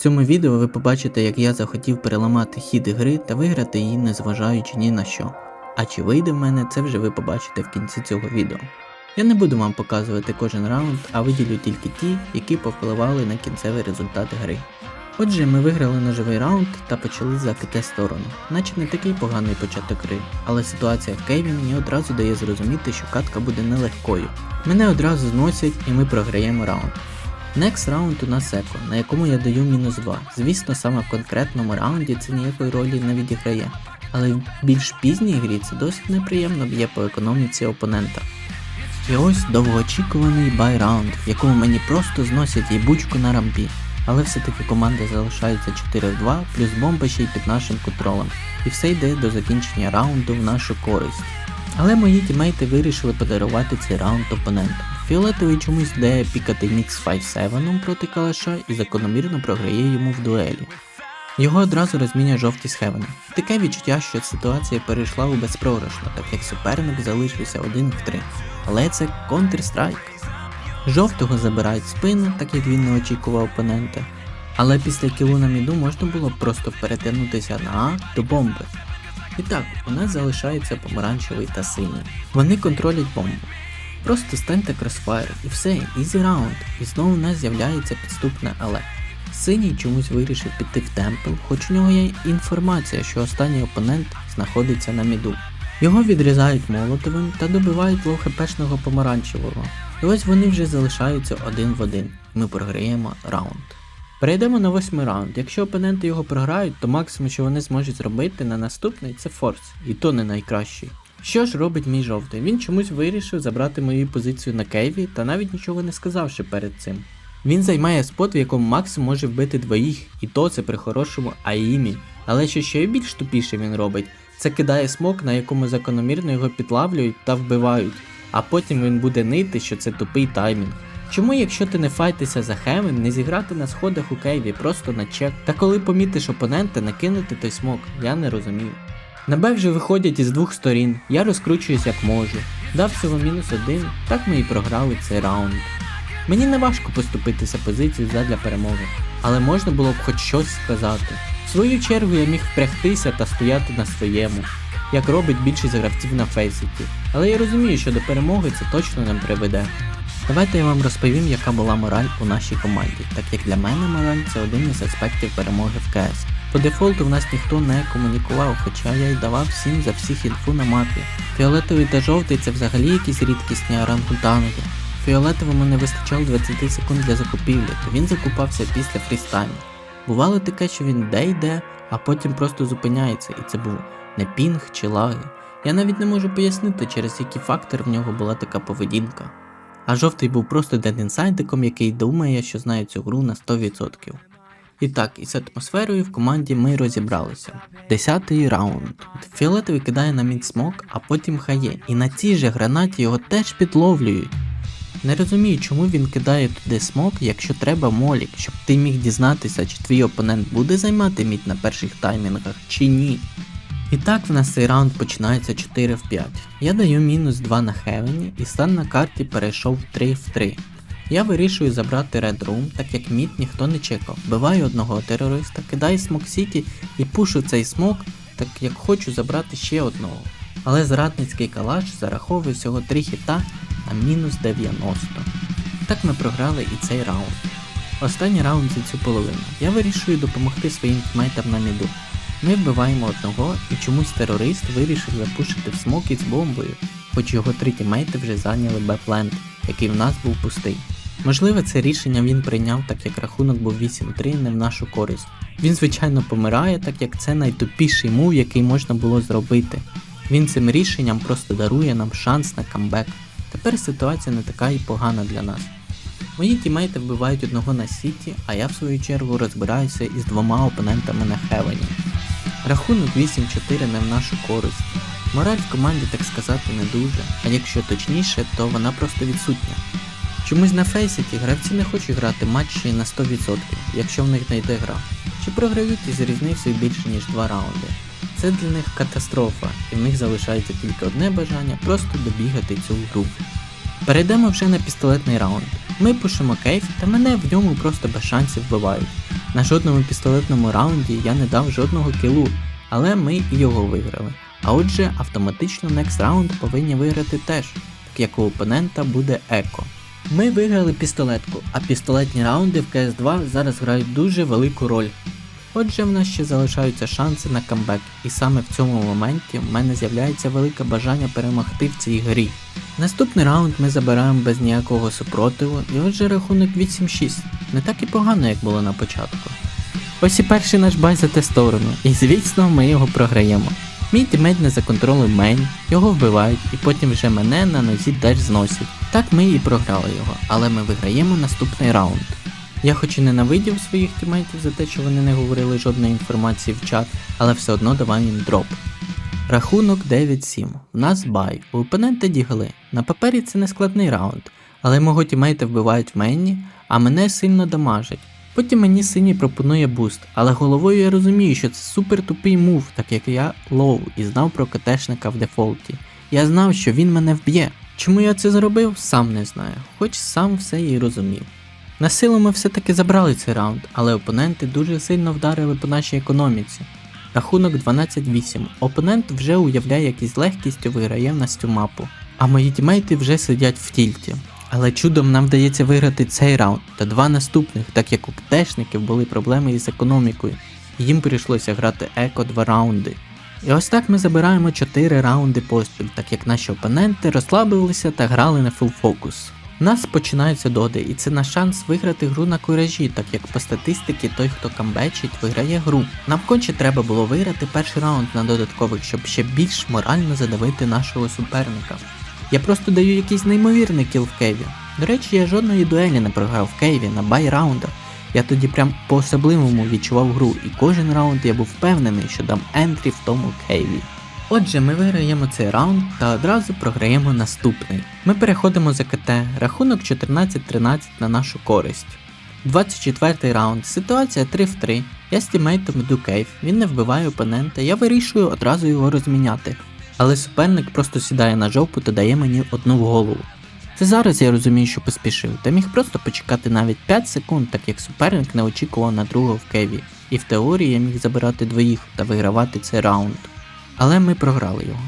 В цьому відео ви побачите, як я захотів переламати хід гри та виграти її, незважаючи ні на що. А чи вийде в мене, це вже ви побачите в кінці цього відео. Я не буду вам показувати кожен раунд, а виділю тільки ті, які повпливали на кінцевий результат гри. Отже, ми виграли ножовий раунд та почали за КТ сторону, наче не такий поганий початок гри, але ситуація в Кейві мені одразу дає зрозуміти, що катка буде нелегкою. Мене одразу зносять і ми програємо раунд. Next раунд у нас еко, на якому я даю мінус 2. Звісно, саме в конкретному раунді це ніякої ролі не відіграє, але в більш пізній грі це досить неприємно б'є по економіці опонента. І ось довгоочікуваний бай-раунд, в якому мені просто зносять їбучку на рампі. Але все-таки команда залишається 4 в 2, плюс бомба ще й під нашим контролем. І все йде до закінчення раунду в нашу користь. Але мої тімейти вирішили подарувати цей раунд опонентам. Фіолетовий чомусь йде пікати Мікс 5-7 проти калаша і закономірно програє йому в дуелі. Його одразу розмінює жовті з Хевена. Таке відчуття, що ситуація перейшла у безпрограшну, так як суперник залишився один в 3. Але це Counter-Strike. Жовтого забирають спину, так як він не очікував опонента. Але після кілу на міду можна було просто перетягнутися на А до бомби. І так, у нас залишається помаранчевий та синій. Вони контролять бомбу. Просто станьте кросфайр і все, ізі раунд. І знову у нас з'являється підступне але. Синій чомусь вирішив піти в темпл, хоч у нього є інформація, що останній опонент знаходиться на міду. Його відрізають молотовим та добивають лоу-хпшного помаранчевого. І ось вони вже залишаються один в один. Ми програємо раунд. Перейдемо на восьмий раунд. Якщо опоненти його програють, то максимум, що вони зможуть зробити на наступний, це форс, і то не найкращий. Що ж робить мій жовтий? Він чомусь вирішив забрати мою позицію на кейві та навіть нічого не сказавши перед цим. Він займає спот, в якому максимум може вбити двоїх, і то це при хорошому аїмі. Але що ще більш тупіше він робить, це кидає смок, на якому закономірно його підлавлюють та вбивають, а потім він буде нити, що це тупий таймінг. Чому, якщо ти не файтися за Хевен, не зіграти на сходах у Кейві просто на чек, та коли помітиш опонента, накинути той смок, я не розумію. На Б вже виходять із двох сторін, я розкручуюсь як можу. Дав всього мінус один, так ми і програли цей раунд. Мені не важко поступитися позицією задля перемоги, але можна було б хоч щось сказати. В свою чергу я міг впрягтися та стояти на своєму, як робить більшість гравців на фейсіті. Але я розумію, що до перемоги це точно не приведе. Давайте я вам розповім, яка була мораль у нашій команді, так як для мене мораль це один із аспектів перемоги в КС. По дефолту в нас ніхто не комунікував, хоча я й давав всім за всіх інфу на мапі. Фіолетовий та жовтий це взагалі якісь рідкісні орангутанги. Фіолетовому не вистачало 20 секунд для закупівлі, то він закупався після фрістайму. Бувало таке, що він де йде, а потім просто зупиняється, і це був не пінг чи лаги. Я навіть не можу пояснити, через які фактори в нього була така поведінка. А жовтий був просто дед-інсайдиком, який думає, що знає цю гру на 100%. І так, із атмосферою в команді ми розібралися. Десятий раунд. Фіолетовий кидає на мід смок, а потім хає, і на цій же гранаті його теж підловлюють. Не розумію, чому він кидає туди смок, якщо треба молік, щоб ти міг дізнатися, чи твій опонент буде займати мід на перших таймінгах, чи ні. І так в нас цей раунд починається 4 в 5. Я даю мінус 2 на Хевені і стан на карті перейшов 3 в 3. Я вирішую забрати Red Room, так як мід ніхто не чекав. Вбиваю одного терориста, кидаю смок Сіті і пушу цей смок, так як хочу забрати ще одного. Але зрадницький калаш зараховує всього 3 хіта на мінус 90. Так ми програли і цей раунд. Останній раунд за цю половину. Я вирішую допомогти своїм тімейтам на міду. Ми вбиваємо одного і чомусь терорист вирішив запушити в смок із бомбою, хоч його три тімейти вже зайняли Б-плент, який в нас був пустий. Можливо, це рішення він прийняв, так як рахунок був 8-3 не в нашу користь. Він, звичайно, помирає, так як це найтупіший мув, який можна було зробити. Він цим рішенням просто дарує нам шанс на камбек. Тепер ситуація не така і погана для нас. Мої тімейти вбивають одного на Сіті, а я в свою чергу розбираюся із двома опонентами на Хевені. Рахунок 8-4 не в нашу користь. Мораль в команді, так сказати, не дуже, а якщо точніше, то вона просто відсутня. Чомусь на фейсіті гравці не хочуть грати матчі на 100%, якщо в них не йде гра, чи програють із різницею більше ніж 2 раунди. Це для них катастрофа, і в них залишається тільки одне бажання просто добігати цю гру. Перейдемо вже на пістолетний раунд. Ми пушимо кейф, та мене в ньому просто без шансів вбивають. На жодному пістолетному раунді я не дав жодного кілу, але ми і його виграли. А отже, автоматично next раунд повинні виграти теж, так як у опонента буде еко. Ми виграли пістолетку, а пістолетні раунди в CS2 зараз грають дуже велику роль. Отже, в нас ще залишаються шанси на камбек, і саме в цьому моменті в мене з'являється велике бажання перемогти в цій грі. Наступний раунд ми забираємо без ніякого супротиву, і отже рахунок 8-6. Не так і погано, як було на початку. Ось і перший наш бай затестовано, і звісно ми його програємо. Мій тімейт не законтролив мейн, його вбивають, і потім вже мене на нозі теж зносять. Так ми і програли його, але ми виграємо наступний раунд. Я хоч і ненавидів своїх тімейтів за те, що вони не говорили жодної інформації в чат, але все одно давав їм дроп. Рахунок 9-7. В нас бай. У опонента дігли. На папері це не складний раунд, але мого тімейта вбивають в мейні, а мене сильно дамажать. Потім мені синій пропонує буст, але головою я розумію, що це супер тупий мув, так як я лоу і знав про КТшника в дефолті. Я знав, що він мене вб'є. Чому я це зробив, сам не знаю, хоч сам все і розумів. На силу ми все-таки забрали цей раунд, але опоненти дуже сильно вдарили по нашій економіці. Рахунок 12-8. Опонент вже уявляє, як із легкістю виграє в нас цю мапу. А мої тімейти вже сидять в тільті. Але чудом нам вдається виграти цей раунд та два наступних, так як у КТшників були проблеми із економікою. Їм прийшлося грати еко два раунди. І ось так ми забираємо 4 раунди поспіль, так як наші опоненти розслабилися та грали на фул фокус. У нас починаються доди, і це наш шанс виграти гру на куражі, так як по статистиці той, хто камбечить, виграє гру. Нам конче треба було виграти перший раунд на додаткових, щоб ще більш морально задавити нашого суперника. Я просто даю якийсь неймовірний кіл в Києві. До речі, я жодної дуелі не програв в Києві на бай раундах. Я тоді прям по-особливому відчував гру, і кожен раунд я був впевнений, що дам ентрі в тому Києві. Отже, ми виграємо цей раунд та одразу програємо наступний. Ми переходимо за КТ, рахунок 14-13 на нашу користь. 24 раунд, ситуація 3 в 3. Я з тімейтом йду кейв, він не вбиває опонента, я вирішую одразу його розміняти. Але суперник просто сідає на жопу та дає мені одну в голову. Це зараз я розумію, що поспішив, та міг просто почекати навіть 5 секунд, так як суперник не очікував на другого в кеві, і в теорії я міг забирати двоїх та вигравати цей раунд. Але ми програли його.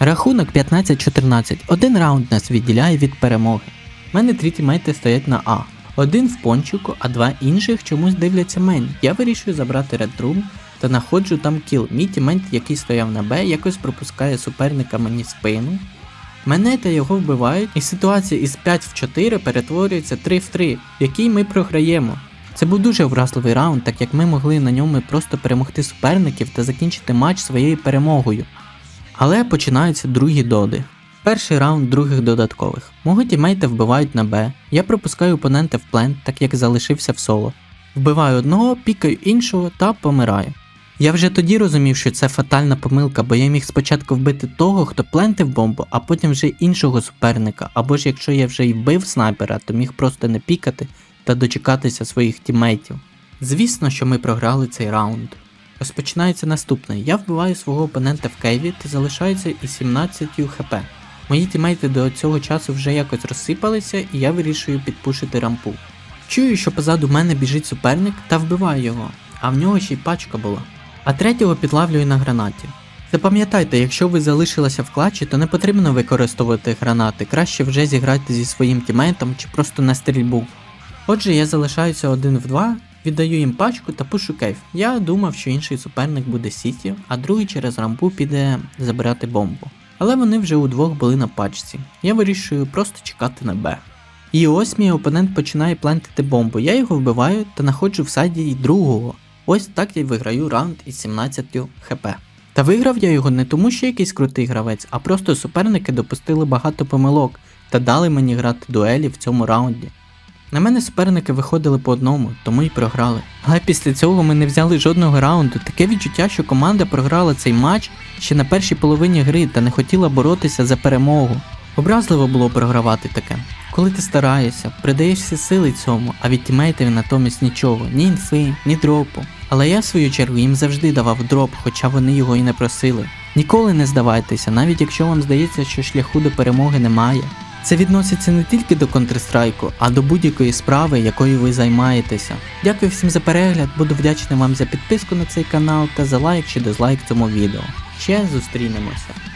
Рахунок 15-14. Один раунд нас відділяє від перемоги. У мене три тімейти стоять на А. Один в пончику, а два інших чомусь дивляться мейн. Я вирішую забрати Room та знаходжу там кіл. Мій тімейт, який стояв на Б, якось пропускає суперника мені спину. Мене та його вбивають, і ситуація із 5 в 4 перетворюється 3 в 3, в якій ми програємо. Це був дуже вразливий раунд, так як ми могли на ньому просто перемогти суперників та закінчити матч своєю перемогою. Але починаються другі доди. Перший раунд других додаткових. Мого тімейта вбивають на Б. Я пропускаю опонента в плент, так як залишився в соло. Вбиваю одного, пікаю іншого та помираю. Я вже тоді розумів, що це фатальна помилка, бо я міг спочатку вбити того, хто плентив бомбу, а потім вже іншого суперника. Або ж якщо я вже й вбив снайпера, то міг просто не пікати та дочекатися своїх тімейтів. Звісно, що ми програли цей раунд. Розпочинається наступний. Я вбиваю свого опонента в кейві та залишаюся із 17 хп. Мої тімейти до цього часу вже якось розсипалися, і я вирішую підпушити рампу. Чую, що позаду мене біжить суперник та вбиваю його, а в нього ще й пачка була. А третього підлавлюю на гранаті. Запам'ятайте, якщо ви залишилися в клатчі, то не потрібно використовувати гранати, краще вже зіграти зі своїм тімейтом чи просто на стрільбу. Отже, я залишаюся один в два, віддаю їм пачку та пушу кейф. Я думав, що інший суперник буде сіті, а другий через рампу піде забирати бомбу. Але вони вже удвох були на пачці. Я вирішую просто чекати на Б. І ось мій опонент починає плентити бомбу. Я його вбиваю та знаходжу в сайді й другого. Ось так я виграю раунд із 17 хп. Та виграв я його не тому, що якийсь крутий гравець, а просто суперники допустили багато помилок та дали мені грати дуелі в цьому раунді. На мене суперники виходили по одному, тому й програли. Але після цього ми не взяли жодного раунду. Таке відчуття, що команда програла цей матч ще на першій половині гри та не хотіла боротися за перемогу. Образливо було програвати таке. Коли ти стараєшся, придаєш всі сили цьому, а від тімейтів натомість нічого, ні інфи, ні дропу. Але я в свою чергу їм завжди давав дроп, хоча вони його і не просили. Ніколи не здавайтеся, навіть якщо вам здається, що шляху до перемоги немає. Це відноситься не тільки до Counter-Strike, а до будь-якої справи, якою ви займаєтеся. Дякую всім за перегляд, буду вдячний вам за підписку на цей канал та за лайк чи дизлайк цьому відео. Ще зустрінемося.